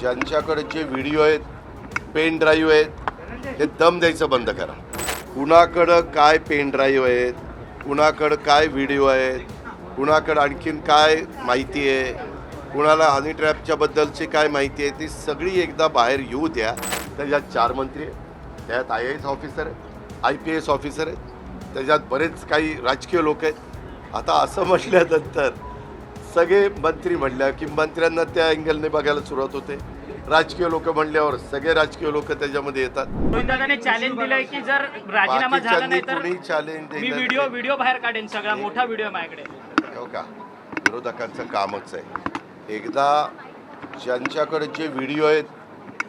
ज्यांच्याकडे जे व्हिडिओ आहेत पेन ड्राईव्ह आहेत हे दम द्यायचं बंद करा. कुणाकडं काय पेन ड्राईव्ह आहेत कुणाकडं काय व्हिडिओ आहेत कुणाकडं आणखीन काय माहिती आहे कुणाला हनी ट्रॅपच्याबद्दलची काय माहिती आहे ती सगळी एकदा बाहेर येऊ द्या. त्याच्यात चार मंत्री आहेत. त्यात आय ए एस ऑफिसर आहेत आय पी एस ऑफिसर आहेत. त्याच्यात बरेच काही राजकीय लोक आहेत. आता असं म्हटल्यानंतर सगळे मंत्री म्हणल्या की मंत्र्यांना त्या अँगलने बघायला सुरुवात होते. राजकीय लोक म्हणल्यावर सगळे राजकीय लोक त्याच्यामध्ये येतात. रोहितदादाने चॅलेंज दिलंय की जर राजीनामा झाला बाकीच्यांनी नाही तर कोणी चॅलेंज मी व्हिडिओ व्हिडिओ बाहेर काढेन सगळा मोठा व्हिडिओ आहे माझ्याकडे. हो का? विरोधकांचं कामच आहे. एकदा ज्यांच्याकडे जे व्हिडिओ आहेत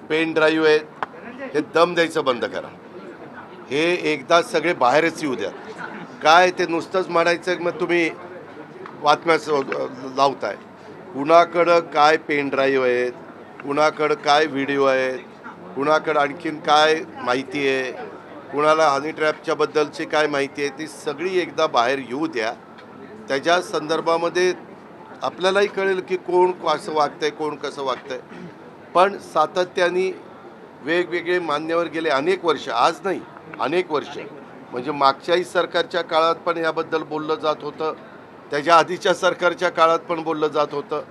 पेन ड्राईव्ह आहेत हे दम द्यायचं बंद करा. हे एकदा सगळे बाहेरच येऊ द्या. काय ते नुसतंच म्हणायचं मग तुम्ही बातम्या लावत आहे कुणाकडं काय पेन ड्राईव्ह आहेत कुणाकडं काय व्हिडिओ आहेत कुणाकडं आणखीन काय माहिती आहे कुणाला हनी ट्रॅपच्याबद्दलची काय माहिती आहे ती सगळी एकदा बाहेर येऊ द्या. त्याच्या संदर्भामध्ये आपल्यालाही कळेल की कोण कसं वागतंय कोण कसं वागतंय. पण सातत्याने वेगवेगळे मान्यवर गेले अनेक वर्ष आज नाही अनेक वर्ष. म्हणजे मागच्याही सरकारच्या काळात पण याबद्दल बोललं जात होतं. त्याच्या आधीच्या सरकारच्या काळात पण बोललं जात होतं.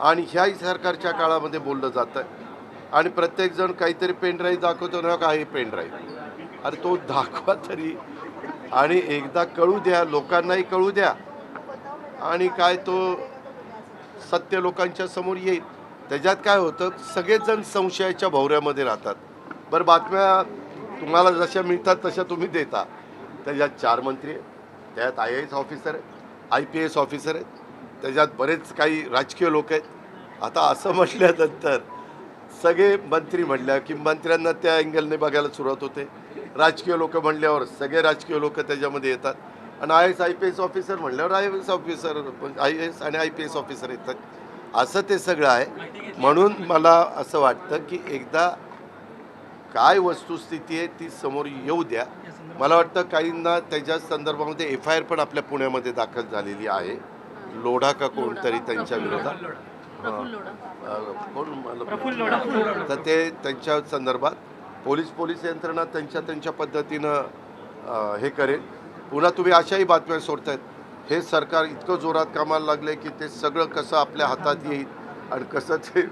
आणि ह्याही सरकारच्या काळामध्ये बोललं जातं आणि प्रत्येकजण काहीतरी पेनड्राईव्ह दाखवतो ना का हे पेनड्राईव्ह. अरे तो दाखवा तरी. आणि एकदा कळू द्या लोकांनाही कळू द्या. आणि काय तो सत्य लोकांच्या समोर येईल. त्याच्यात काय होतं सगळेजण संशयाच्या भोवऱ्यामध्ये राहतात. बरं बातम्या तुम्हाला जशा मिळतात तशा तुम्ही देता. त्याच्यात चार मंत्री आहेत. त्यात आय ए एस ऑफिसर आहे आय पी एस ऑफिसर आहेत. त्याच्यात बरेच काही राजकीय लोक आहेत. आता असं म्हटल्यानंतर सगळे मंत्री म्हणल्या की मंत्र्यांना त्या अँगलने बघायला सुरुवात होते. राजकीय लोक म्हणल्यावर सगळे राजकीय लोक त्याच्यामध्ये येतात. आणि I S I P S officer म्हणल्यावर I S officer I S आणि आय पी एस ऑफिसर येतात. असं ते सगळं आहे. म्हणून मला असं वाटतं की एकदा काय वस्तुस्थिती आहे ती समोर येऊ द्या. मला वाटतं काहींना त्याच्या संदर्भामध्ये एफ आय आर पण आपल्या पुण्यामध्ये दाखल झालेली आहे. लोढा का कोणतरी त्यांच्या विरोधात? कोण तर ते त्यांच्या संदर्भात पोलीस पोलीस यंत्रणा त्यांच्या त्यांच्या पद्धतीनं हे करेल. पुन्हा तुम्ही अशाही बातम्या सोडतायत. हे सरकार इतकं जोरात कामाला लागले की ते सगळं कसं आपल्या हातात येईल आणि कसं ते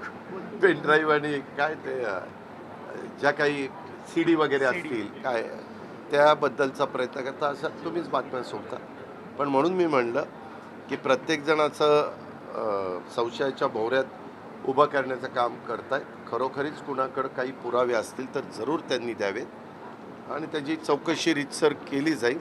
पेनड्राईव्ह आणि काय ते ज्या काही सी डी वगैरे असतील काय त्याबद्दलचा प्रयत्न करता अशा तुम्हीच बातम्या सोडता. पण म्हणून मी म्हणलं की प्रत्येकजणाचं संशयाच्या भोवऱ्यात उभं करण्याचं काम करतायत. खरोखरीच कुणाकडं काही पुरावे असतील तर जरूर त्यांनी द्यावेत. आणि त्याची चौकशी रितसर केली जाईल.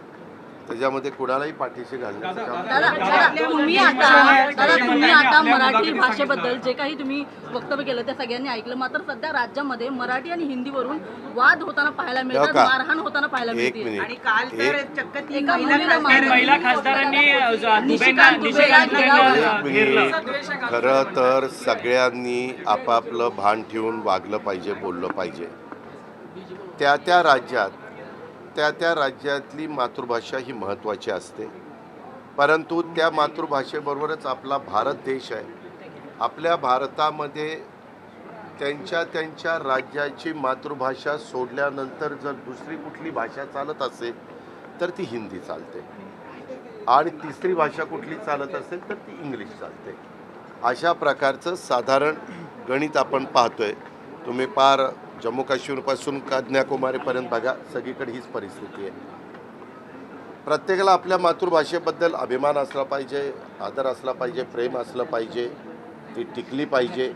त्याच्यामध्ये कुणालाही पाठीशी घालण्याचं दादा तुम्ही आता दादा तुम्ही आता मराठी भाषेबद्दल जे काही तुम्ही वक्तव्य केलं ते सगळ्यांनी ऐकलं. मात्र सध्या राज्यामध्ये मराठी आणि हिंदीवरून वाद होताना पाहायला मिळतात? मारहाण होताना पाहायला एक मिळते आणि मिनिट काल तर एक चक्क तीन एका महिला मुलीला खासदार मारलं. महिला खासदारांनी अ, ज- दुबेंना निशिकांत निशिकांत दुबेला दुबेंना, एक अ, घेरलं मिनिट खरं तर सगळ्यांनी आपापलं भान ठेवून वागलं पाहिजे बोललं पाहिजे. त्या त्या राज्यात त्या त्या राज्यातली मातृभाषा ही महत्त्वाची असते. परंतु त्या मातृभाषेबरोबरच आपला भारत देश आहे. आपल्या भारतामध्ये त्यांच्या त्यांच्या राज्याची मातृभाषा सोडल्यानंतर जर दुसरी कुठली भाषा चालत असेल तर ती हिंदी चालते. आणि तिसरी भाषा कुठली चालत असेल तर ती इंग्लिश चालते. अशा प्रकारचं साधारण गणित आपण पाहतोय. तुम्ही पार जम्मू काश्मीरपासून कन्याकुमारीपर्यंत बघा सगळीकडे हीच परिस्थिती आहे. प्रत्येकाला आपल्या मातृभाषेबद्दल अभिमान असला पाहिजे आदर असला पाहिजे प्रेम असलं पाहिजे ती टिकली पाहिजे.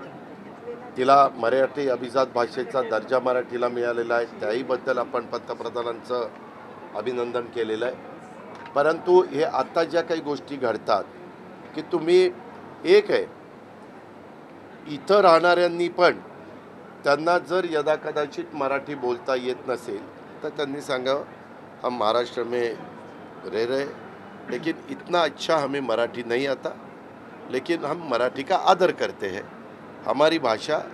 तिला मराठी अभिजात भाषेचा दर्जा मराठीला मिळालेला आहे. त्याहीबद्दल आपण पंतप्रधानांचं अभिनंदन केलेलं आहे. परंतु हे आत्ता ज्या काही गोष्टी घडतात की तुम्ही एक आहे इथं राहणाऱ्यांनी पण त्यांना जर यदाकदाचित मराठी बोलता येत नसेल, तर त्यांनी सांगावं हम महाराष्ट्र में रह रहे लेकिन इतना अच्छा हमें मराठी नहीं आता, लेकिन हम मराठी का आदर करते हैं। हमारी भाषा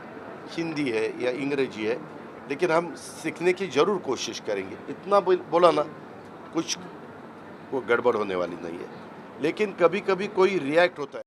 हिंदी है या अंग्रेज़ी है, लेकिन हम सीखने की ज़रूर कोशिश करेंगे। इतना बोल- ना, कुछ वो गड़बड़ होने वाली नहीं है। लेकिन कभी कभी कोई रिएक्ट होता है।